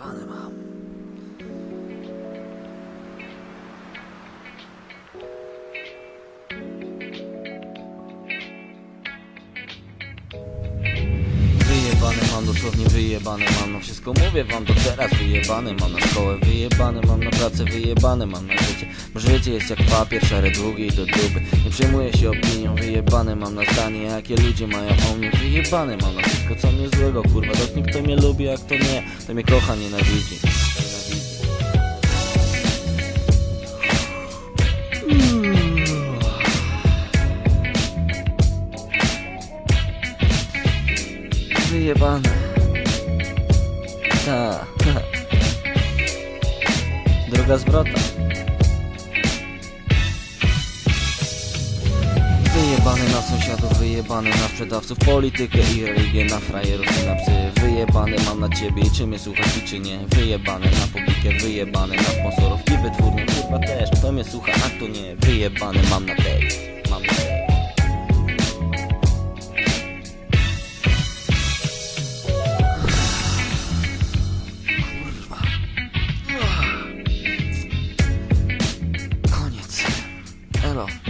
放的吗？Dosłownie wyjebane mam na wszystko Mówię wam to teraz wyjebane Mam na szkołę wyjebane, mam na pracę wyjebane Mam na życie, bo życie jest jak papier Szare długi i do dupy. Nie przejmuję się opinią, wyjebane Mam na zdanie, jakie ludzie mają o mnie Wyjebane mam na wszystko, co mnie złego Kurwa, dotknij kto mnie lubi, a kto nie. To mnie kocha, Nienawidzi. Wyjebane Ta Droga zwrota. Wyjebany na sąsiadów, wyjebany na sprzedawców Politykę i religię, na frajerów i na psy. Wyjebany mam na ciebie i czy mnie słuchasz i czy nie? Wyjebany na publikę, wyjebany na sponsorów i wytwórnię. Kurwa też, kto mnie słucha, a kto nie? Wyjebany mam na tekst, mam na tekst Rico.